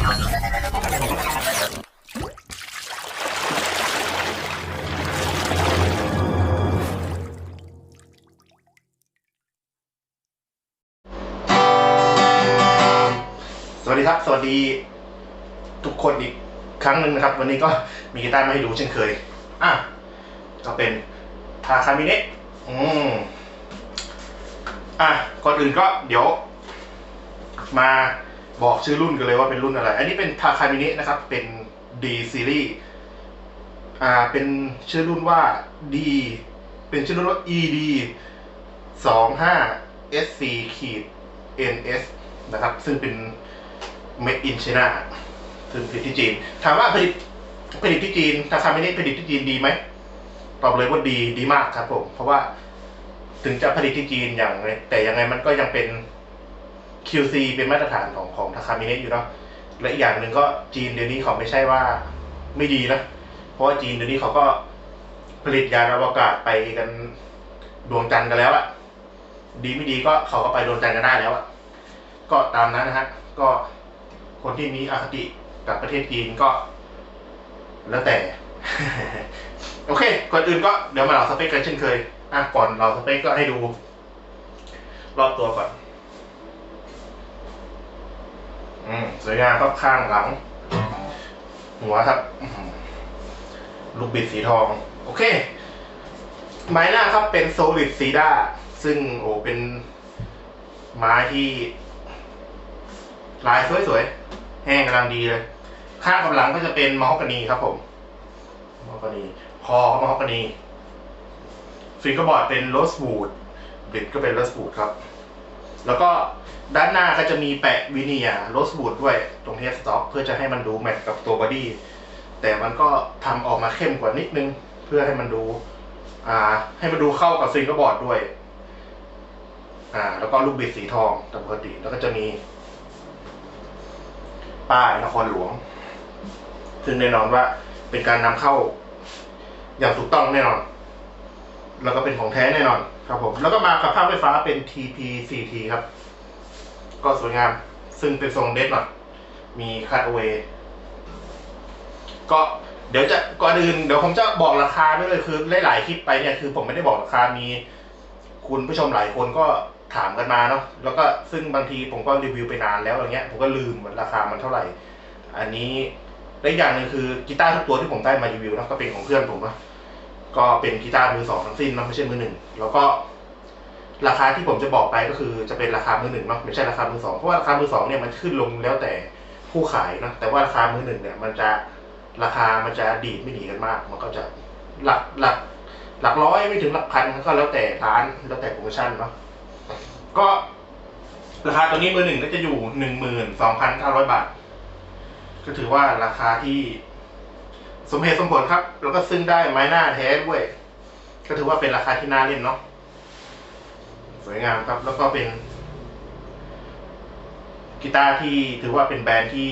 สวัสดีครับ สวัสดีทุกคนอีกครั้งหนึ่งนะครับ วันนี้ก็มีกีตาร์มาให้ดูเช่นเคย อะ ก็เป็นทาคามิเนะอืมอะ ก่อนอื่นก็เดี๋ยวมา บอกชื่อรุ่นกันเลยว่าเป็นรุ่นอะไร อันนี้เป็นทาคามินะนะครับ เป็น D series อ่าเป็นชื่อรุ่นว่า D เป็นชื่อรุ่นว่า ED สองห้า SC ขีด NS นะครับ ซึ่งเป็น Made in China ซึ่งผลิตที่จีน ถามว่าผลิตผลิตที่จีนทาคามินะผลิตที่จีนดีไหมตอบเลยว่าดีดีมากครับผม เพราะว่าถึงจะผลิตที่จีนอย่างไรแต่ยังไงมันก็ยังเป็น QC เป็นมาตรฐานของของทาคามิเนะอยู่เนาะและอีกอย่างหนึ่งก็จีนเดี๋ยวนี้เขาไม่ใช่ว่าไม่ดีนะ เพราะว่าจีนเดี๋ยวนี้เขาก็ผลิตยานอวกาศไปกันดวงจันทร์กันแล้วอะดีไม่ดีก็เขาก็ไปดวงจันทร์กันได้แล้วอะก็ตามนั้นนะฮะก็คนที่มีอคติกับประเทศจีนก็ แล้วแต่ โอเค ก่อนอื่นก็เดี๋ยวมาเราสเปคกันเช่นเคยอะก่อนเราสเปคก็ให้ดู รอบตัวก่อน อืมสวยงามครับข้างหลัง หัวครับ ลูกบิดสีทอง โอเค ไม้หน้าครับเป็นโซลิดซีด้า ซึ่งโอ้เป็นไม้ที่ ลายสวยๆ แห้งกำลังดีเลย ข้างกับหลังก็จะเป็นมอฮอกกานีครับผมมอฮอกกานี คอมอฮอกกานีฟิงเกอร์บอร์ดเป็นโรสวูดบิดก็เป็นโรสวูดครับ แล้วก็ด้านหน้าก็จะมีแปะวิเนียโรสวูดด้วยตรงเทสต็อกเพื่อจะให้มันดูแมทกับตัวบอดี้แต่มันก็ทำออกมาเข้มกว่านิดนึง เพื่อให้มันดูอ่าให้มันดูเข้ากับฟิงเกอร์บอร์ดด้วยอ่าแล้วก็ลูกบิดสีทองตามปกติแล้วก็จะมีป้ายนครหลวง ซึ่งแน่นอนว่าเป็นการนำเข้าอย่างถูกต้องแน่นอน แล้วก็เป็นของแท้แน่นอน ครับผม แล้วก็มากับภาพไฟฟ้าเป็น TP4T ครับ ก็สวยงาม ซึ่งเป็นทรงเดดหน่อยมีคัตเวย์ก็เดี๋ยวจะก่อนอื่นเดี๋ยวผมจะบอกราคาด้วยเลยคือหลายๆคลิปไปเนี่ยคือผมไม่ได้บอกราคามี คุณผู้ชมหลายคนก็ถามกันมาเนาะแล้วก็ซึ่งบางทีผมก็รีวิวไปนานแล้วอย่างเงี้ยผมก็ลืมว่าราคามันเท่าไหร่ อันนี้และอีกอย่างหนึ่งคือกีตาร์ทุกตัวที่ผมได้มารีวิวนะก็เป็นของเพื่อนผมนะ ก็เป็นกีตาร์มือสองทั้งสิ้นเนาะไม่ใช่มือหนึ่งแล้วก็ราคาที่ผมจะบอกไปก็คือจะเป็นราคามือหนึ่งเนาะไม่ใช่ราคามือสองเพราะว่าราคามือสองเนี่ยมันขึ้นลงแล้วแต่ผู้ขายนะแต่ว่าราคามือหนึ่งเนี่ยมันจะราคามันจะดีดไม่ดีกันมาก มันก็จะหลักหลักหลักร้อยไม่ถึงหลักพันก็แล้วแต่ร้านแล้วแต่โปรโมชั่นเนาะก็ราคาตัวนี้มือหนึ่งก็จะอยู่หนึ่งหมื่นสองพันเก้าร้อยบาท ก็ถือว่าราคาที่ สมเหตุสมผลครับ แล้วก็ซึ่งได้ไม้หน้าแท้ด้วย ก็ถือว่าเป็นราคาที่น่าเล่นเนาะสวยงามครับ แล้วก็เป็นกีตาร์ที่ถือว่าเป็นแบรนด์ที่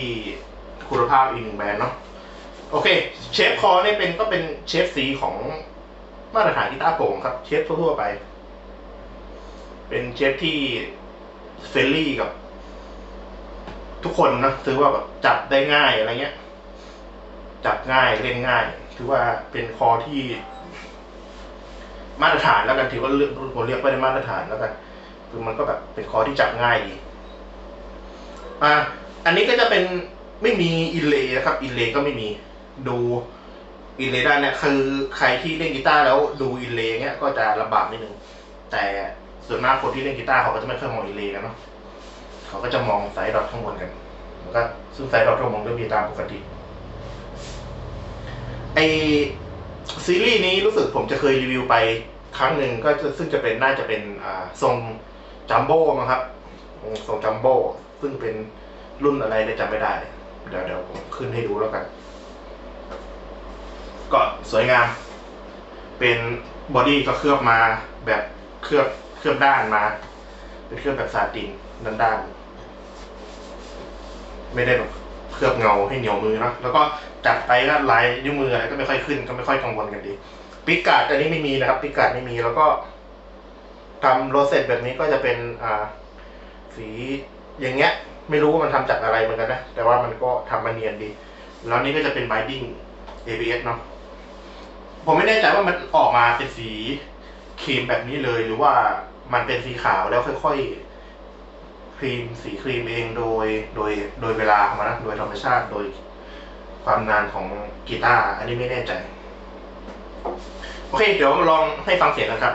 คุณภาพอีกหนึ่งแบรนด์เนาะโอเค เชฟคอเนี่ยเป็นก็เป็นเชฟสีของมาตรฐานกีตาร์โปร่งครับ เชฟทั่วๆไป เป็นเชฟที่เฟรนลี่กับ ทุกคนนะถือว่าแบบจับได้ง่ายอะไรเงี้ย จับง่ายเล่นง่าย ถือว่าเป็นคอที่ มาตรฐานแล้วกันถือว่าเรื่องผมเรียกว่าได้มาตรฐานแล้วกันคือมันก็แบบเป็นคอที่จับง่ายดีอะอันนี้ก็จะเป็นไม่มีอินเลย์นะครับ อินเลย์ก็ไม่มีดูอินเลย์ด้านเนี่ยคือใครที่เล่นกีตาร์แล้วดูอินเลย์เนี้ยก็จะลำบากนิดนึงแต่ส่วนมากคนที่เล่นกีตาร์เขาก็จะไม่ค่อยมองอินเลย์กันเนาะเขาก็จะมองไซด์ดอทข้างบนกันแล้วก็ซึ่งไซด์ดอทก็มองด้วยมีตามปกติ ไอซีรีส์นี้รู้สึกผมจะเคยรีวิวไปครั้งหนึ่งก็ซึ่งจะเป็นน่าจะเป็นอ่าทรงจัมโบ้มั้งครับทรงจัมโบ้ซึ่งเป็นรุ่นอะไรเลยจำไม่ได้ เดี๋ยวเดี๋ยวผมขึ้นให้ดูแล้วกัน ก็สวยงาม เป็นบอดี้ก็เคลือบมาแบบเคลือบเคลือบด้านมา เป็นเคลือบแบบซาตินด้านด้านๆไม่ได้แบบเคลือบเงาให้เหนียวมือนะแล้วก็ จัดไปก็ลายนิ้วมืออะไรก็ไม่ค่อยขึ้นก็ไม่ค่อยกังวลกันดีปิกาดอันนี้ไม่มีนะครับปิกาดไม่มีแล้วก็ทำโรเซตแบบนี้ก็จะเป็นอ่าสีอย่างเงี้ย ไม่รู้ว่ามันทำจากอะไรเหมือนกันนะ แต่ว่ามันก็ทำมาเนียนดี แล้วนี่ก็จะเป็น binding ABS เนาะผมไม่แน่ใจว่ามันออกมาเป็นสีครีมแบบนี้เลย หรือว่ามันเป็นสีขาวแล้วค่อยๆครีมสีครีมเองโดยโดยโดยเวลาของมันนะโดยธรรมชาติโดย ความนานของกีตาร์อันนี้ไม่แน่ใจ โอเค เดี๋ยวลองให้ฟังเสียงกันครับ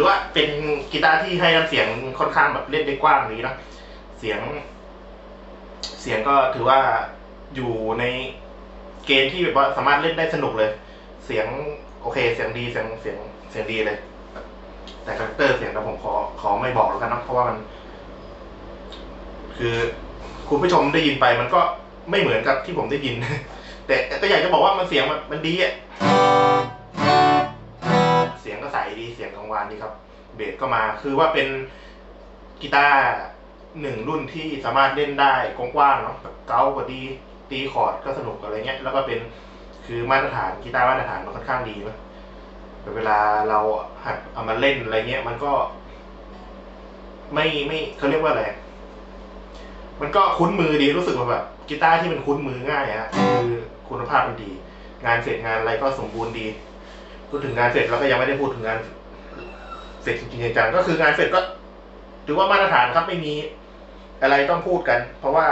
ถือว่าเป็นกีตาร์ที่ให้น้ำเสียงค่อนข้างแบบเล่นได้กว้างดีนะเสียง เสียงก็ถือว่าอยู่ในเกณฑ์ที่แบบว่าสามารถเล่นได้สนุกเลย เสียงโอเค เสียงดีเสียงเสียงเสียงดีเลย แต่คาแรคเตอร์เสียงนะผมขอขอไม่บอกแล้วกันนะเพราะว่ามัน คือคุณผู้ชมได้ยินไปมันก็ไม่เหมือนกับที่ผมได้ยิน แต่แต่อยากจะบอกว่ามันเสียงมันมันดีอะ วานดีครับ เบสก็มาคือว่าเป็นกีตาร์หนึ่งรุ่นที่สามารถเล่นได้กว้างๆเนาะแบบเก้าก็ดีตีคอร์ดก็สนุกอะไรเงี้ย แล้วก็เป็นคือมาตรฐานกีตาร์มาตรฐานมันค่อนข้างดีนะแต่เวลาเราหัดเอามาเล่นอะไรเงี้ย มันก็ ไม่ไม่เขาเรียกว่าอะไรมันก็คุ้นมือดีรู้สึกว่าแบบกีตาร์ที่มันคุ้นมือง่ายอะคือคุณภาพมันดี งานเสร็จงานอะไรก็สมบูรณ์ดีพูดถึงงานเสร็จแล้วก็ยังไม่ได้พูดถึงงาน เสร็จจริงจังก็คืองานเสร็จก็ ถือว่ามาตรฐานครับไม่มีอะไรต้องพูดกัน เพราะว่า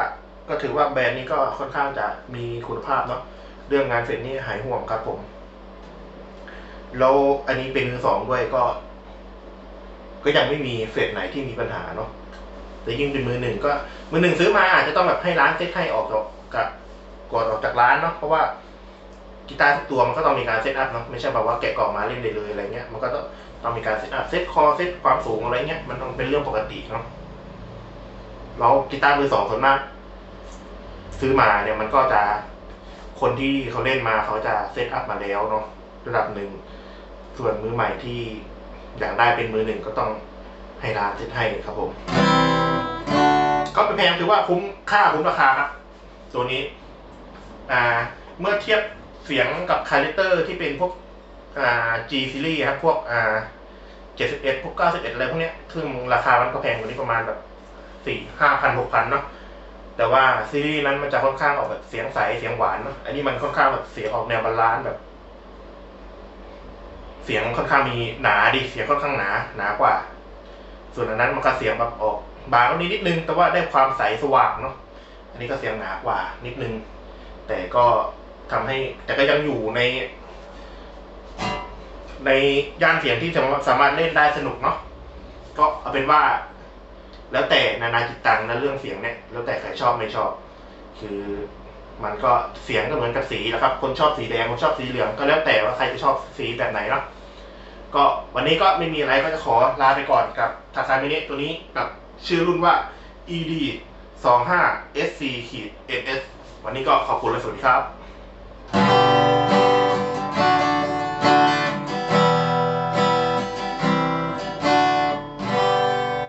ก็ถือว่าแบรนด์นี้ก็ค่อนข้างจะมีคุณภาพเนาะเรื่องงานเสร็จนี่หายห่วงครับผมแล้วอันนี้เป็นมือสองด้วยก็ ก็ยังไม่มีเฟสไหนที่มีปัญหาเนาะแต่ยิ่งเป็นมือหนึ่งก็มือหนึ่งซื้อมาอาจจะต้องแบบให้ร้านเซ็ตให้ออกจากกับก่อนออกจากร้านเนาะเพราะว่า กีตาร์ทุกตัวมันก็ต้องมีการเซตอัพเนาะไม่ใช่แบบว่าแกะกล่องมาเล่นได้เลยอะไรเงี้ยมันก็ต้องต้องมีการเซตอัพเซตคอเซตความสูงอะไรเงี้ยมันต้องเป็นเรื่องปกติเนาะแล้วกีตาร์มือสองส่วนมาก ซื้อมาเนี่ยมันก็จะคนที่เขาเล่นมาเขาจะเซตอัพมาแล้วเนาะระดับหนึ่งส่วนมือใหม่ที่อยากได้เป็นมือหนึ่งก็ต้องให้ร้านเซตให้ครับผม ก็เป็นแพงถือว่าคุ้มค่าคุ้มราคาครับ ตัวนี้ อ่า เมื่อเทียบ เสียงกับคาแรคเตอร์ที่เป็นพวกอ่า G series ครับ พวกอ่า71พวก91อะไรพวกเนี้ย ซึ่งราคามันก็แพงกว่านี้ประมาณแบบสี่ห้าพันหกพันเนาะ แต่ว่าซีรีส์นั้นมันจะค่อนข้างออกแบบเสียงใสเสียงหวานเนาะ อันนี้มันค่อนข้างแบบเสียงออกแนวบาลานซ์แบบ เสียงค่อนข้างมีหนาดิ เสียงค่อนข้างหนาหนากว่า ส่วนอันนั้นมันก็เสียงแบบออกบางกว่านี้นิดนึง แต่ว่าได้ความใสสว่างเนาะ อันนี้ก็เสียงหนากว่านิดนึง แต่ก็ ทำให้ แต่ก็ยังอยู่ใน ในย่านเสียงที่สามารถสามารถเล่นได้สนุกเนาะก็เอาเป็นว่า แล้วแต่นานาจิตตังนะเรื่องเสียงเนี่ย แล้วแต่ใครชอบไม่ชอบ คือมันก็เสียงก็เหมือนกับสีนะครับ คนชอบสีแดงคนชอบสีเหลืองก็แล้วแต่ว่าใครจะชอบสีแบบไหนเนาะก็วันนี้ก็ไม่มีอะไรก็จะขอลาไปก่อนกับทาคามินะตัวนี้กับชื่อรุ่นว่า ED 25 SC ขีด NS วันนี้ก็ขอบคุณและสวัสดีครับ